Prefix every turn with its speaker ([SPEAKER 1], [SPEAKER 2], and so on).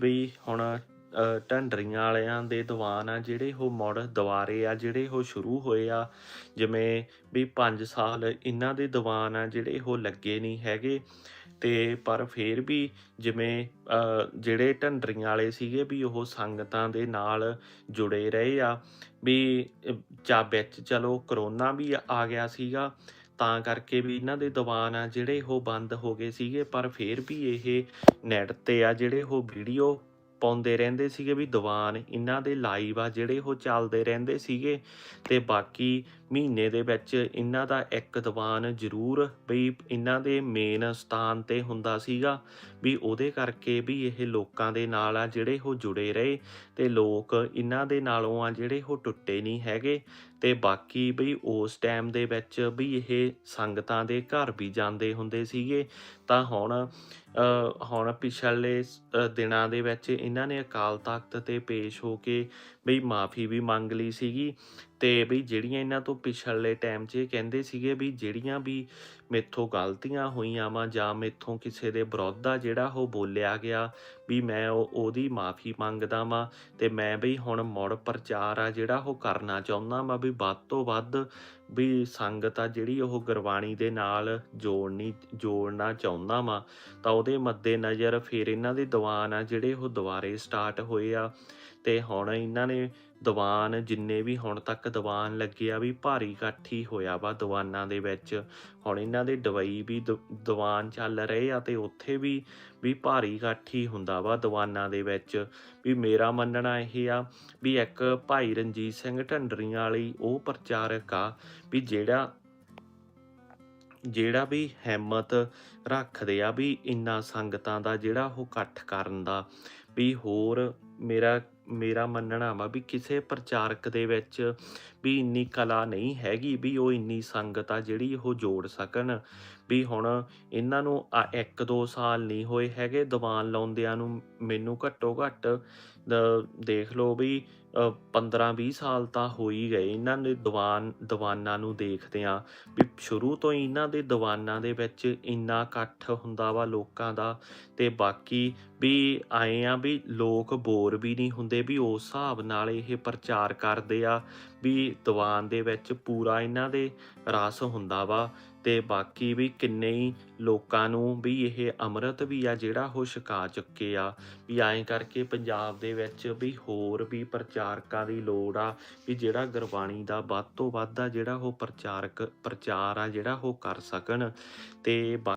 [SPEAKER 1] ਵੀ ਹੁਣ ਢੰਡਰੀਆਂ ਵਾਲਿਆਂ ਦੇ ਦੀਵਾਨ ਆ, ਜਿਹੜੇ ਉਹ ਮੁੜ ਦੁਬਾਰੇ ਆ, ਜਿਹੜੇ ਉਹ ਸ਼ੁਰੂ ਹੋਏ ਆ, ਜਿਵੇਂ ਵੀ 5 ਸਾਲ ਇਹਨਾਂ ਦੇ ਦੀਵਾਨ ਆ, ਜਿਹੜੇ ਉਹ ਲੱਗੇ ਨਹੀਂ ਹੈਗੇ, ਤੇ ਪਰ ਫੇਰ ਵੀ ਜਿਵੇਂ ਜਿਹੜੇ ਢੰਡਰੀਆਂ ਵਾਲੇ ਸੀਗੇ ਵੀ ਉਹ ਸੰਗਤਾਂ ਦੇ ਨਾਲ ਜੁੜੇ ਰਹੇ ਆ, ਵੀ ਚਾ ਵਿੱਚ ਚਲੋ ਕਰੋਨਾ ਵੀ ਆ ਗਿਆ ਸੀਗਾ ਤਾਂ ਕਰਕੇ ਵੀ ਇਹਨਾਂ ਦੇ ਦੀਵਾਨ ਆ ਜਿਹੜੇ ਉਹ ਬੰਦ ਹੋ ਗਏ ਸੀਗੇ, ਪਰ ਫਿਰ ਵੀ ਇਹ ਨੈਟ ਤੇ ਆ ਜਿਹੜੇ ਉਹ ਵੀਡੀਓ ਪਾਉਂਦੇ ਰਹਿੰਦੇ ਸੀਗੇ ਵੀ ਦੀਵਾਨ, ਇਹਨਾਂ ਦੇ ਲਾਈਵ ਆ ਜਿਹੜੇ ਉਹ ਚੱਲਦੇ ਰਹਿੰਦੇ ਸੀਗੇ ਤੇ ਬਾਕੀ ਮਹੀਨੇ ਦੇ ਵਿੱਚ ਇਹਨਾਂ ਦਾ ਇੱਕ ਦੀਵਾਨ ਜ਼ਰੂਰ ਵੀ ਇਹਨਾਂ ਦੇ ਮੇਨ ਸਥਾਨ ਤੇ ਹੁੰਦਾ ਸੀਗਾ ਵੀ ਉਹਦੇ ਕਰਕੇ ਵੀ ਇਹ ਲੋਕਾਂ ਦੇ ਨਾਲ ਆ ਜਿਹੜੇ ਉਹ ਜੁੜੇ ਰਹੇ ਤੇ ਲੋਕ ਇਹਨਾਂ ਦੇ ਨਾਲੋਂ ਆ ਜਿਹੜੇ ਉਹ ਟੁੱਟੇ ਨਹੀਂ ਹੈਗੇ ਤੇ ਬਾਕੀ ਵੀ ਉਸ ਟਾਈਮ ਦੇ ਵਿੱਚ ਵੀ ਇਹ ਸੰਗਤਾਂ ਦੇ ਘਰ ਵੀ ਜਾਂਦੇ ਹੁੰਦੇ ਸੀਗੇ ਤਾਂ ਹੁਣ ਹੁਣ ਪਿਛਲੇ ਦਿਨਾਂ ਦੇ ਵਿੱਚ ਇਹਨਾਂ ਨੇ ਅਕਾਲ ਤਖਤ ਤੇ ਪੇਸ਼ ਹੋ ਕੇ ਬਈ ਮਾਫੀ ਵੀ ਮੰਗ ਲਈ ਸੀਗੀ। ਤੇ ਬਈ ਜਿਹੜੀਆਂ ਇਹਨਾਂ ਤੋਂ ਪਿਛਲੇ ਟਾਈਮ 'ਚ ਇਹ ਕਹਿੰਦੇ ਸੀਗੇ ਵੀ ਜਿਹੜੀਆਂ ਵੀ ਮੇਥੋਂ ਗਲਤੀਆਂ ਹੋਈਆਂ ਵਾ ਜਾਂ ਮੇਥੋਂ ਕਿਸੇ ਦੇ ਵਿਰੋਧ ਆ ਜਿਹੜਾ ਉਹ ਬੋਲਿਆ ਗਿਆ ਵੀ ਮੈਂ ਉਹ, ਉਹਦੀ ਮਾਫੀ ਮੰਗਦਾ ਵਾਂ ਤੇ ਮੈਂ ਵੀ ਹੁਣ ਮੁੜ ਪ੍ਰਚਾਰ ਆ ਜਿਹੜਾ ਉਹ ਕਰਨਾ ਚਾਹੁੰਦਾ ਵਾਂ ਵੀ ਵੱਧ ਤੋਂ ਵੱਧ ਵੀ ਸੰਗਤ ਆ ਜਿਹੜੀ ਉਹ ਗੁਰਬਾਣੀ ਦੇ ਨਾਲ ਜੋੜਨੀ, ਜੋੜਨਾ ਚਾਹੁੰਦਾ ਵਾਂ। ਤਾਂ ਉਹਦੇ ਮੱਦੇ ਨਜ਼ਰ ਫਿਰ ਇਹਨਾਂ ਦੇ ਦੀਵਾਨ ਆ ਜਿਹੜੇ ਉਹ ਦੁਬਾਰੇ ਸਟਾਰਟ ਹੋਏ ਆ। ਤੇ ਹੁਣ ਇਹਨਾਂ ਨੇ ਦੀਵਾਨ ਜਿੰਨੇ ਵੀ ਹੁਣ ਤੱਕ ਦੀਵਾਨ ਲੱਗੇ ਆ ਵੀ ਭਾਰੀ ਇਕੱਠੀ ਹੋਇਆ ਵਾ ਦੀਵਾਨਾਂ ਦੇ ਵਿੱਚ। ਹੁਣ ਇਹਨਾਂ ਦੇ ਦਵਾਈ ਵੀ ਦ- ਦੀਵਾਨ ਚੱਲ ਰਹੇ ਆ ਤੇ ਉੱਥੇ ਵੀ ਵੀ ਭਾਰੀ ਇਕੱਠ ਹੁੰਦਾ ਵਾ ਦੀਵਾਨਾਂ ਦੇ ਵਿੱਚ। ਵੀ ਮੇਰਾ ਮੰਨਣਾ ਇਹ ਆ ਵੀ ਇੱਕ ਭਾਈ ਰਣਜੀਤ ਸਿੰਘ ਢੰਡਰੀਆਂ ਵਾਲੀ ਉਹ ਪ੍ਰਚਾਰਕ ਆ ਵੀ ਜਿਹੜਾ ਜਿਹੜਾ ਵੀ ਹਿੰਮਤ ਰੱਖਦੇ ਆ ਵੀ ਇੰਨਾ ਸੰਗਤਾਂ ਦਾ ਜਿਹੜਾ ਉਹ ਇਕੱਠ ਕਰਨ ਦਾ। ਵੀ ਹੋਰ ਮੇਰਾ ਮੇਰਾ ਮੰਨਣਾ ਵਾ ਵੀ ਕਿਸੇ ਪ੍ਰਚਾਰਕ ਦੇ ਵਿੱਚ ਵੀ ਇੰਨੀ ਕਲਾ ਨਹੀਂ ਹੈਗੀ ਵੀ ਉਹ ਇੰਨੀ ਸੰਗਤ ਆ ਜਿਹੜੀ ਉਹ ਜੋੜ ਸਕਣ। ਵੀ ਹੁਣ ਇਹਨਾਂ ਨੂੰ ਆ ਇੱਕ ਦੋ ਸਾਲ ਨਹੀਂ ਹੋਏ ਹੈਗੇ, ਦੀਵਾਨ ਲਾਉਂਦਿਆਂ ਨੂੰ ਮੈਨੂੰ ਘੱਟੋ ਘੱਟ ਦੇਖ ਲਓ ਵੀ 15 20 ਸਾਲ ਤਾਂ ਹੋ ਹੀ ਗਏ ਇਹਨਾਂ ਦੇ ਦੀਵਾਨ, ਦੀਵਾਨਾਂ ਨੂੰ ਦੇਖਦੇ ਆ ਵੀ ਸ਼ੁਰੂ ਤੋਂ ਹੀ ਇਹਨਾਂ ਦੇ ਦੀਵਾਨਾਂ ਦੇ ਵਿੱਚ ਇੰਨਾ ਇਕੱਠ ਹੁੰਦਾ ਵਾ ਲੋਕਾਂ ਦਾ ਤੇ ਬਾਕੀ ਵੀ ਆਏ ਆ ਵੀ ਲੋਕ ਬੋਰ ਵੀ ਨਹੀਂ ਹੁੰਦੇ, ਵੀ ਉਸ ਹਿਸਾਬ ਨਾਲ ਇਹ ਪ੍ਰਚਾਰ ਕਰਦੇ ਆ ਵੀ ਦੀਵਾਨ ਦੇ ਵਿੱਚ ਪੂਰਾ ਇਹਨਾਂ ਦੇ ਰਸ ਹੁੰਦਾ ਵਾ ਤੇ ਬਾਕੀ ਵੀ ਕਿੰਨੇ ਹੀ ਲੋਕਾਂ ਨੂੰ ਵੀ ਇਹ ਅੰਮ੍ਰਿਤ ਵੀ ਆ ਜਿਹੜਾ ਉਹ ਛਕਾ ਚੁੱਕੇ ਆ। ਵੀ ਐਂ ਕਰਕੇ ਪੰਜਾਬ ਦੇ ਵਿੱਚ ਵੀ ਹੋਰ ਵੀ ਪ੍ਰਚਾਰਕਾਂ ਦੀ ਲੋੜ ਆ ਵੀ ਜਿਹੜਾ ਗੁਰਬਾਣੀ ਦਾ ਵੱਧ ਤੋਂ ਵੱਧ ਆ ਜਿਹੜਾ ਉਹ ਪ੍ਰਚਾਰਕ ਪ੍ਰਚਾਰ ਆ ਜਿਹੜਾ ਉਹ ਕਰ ਸਕਣ ਤੇ ਬਾ-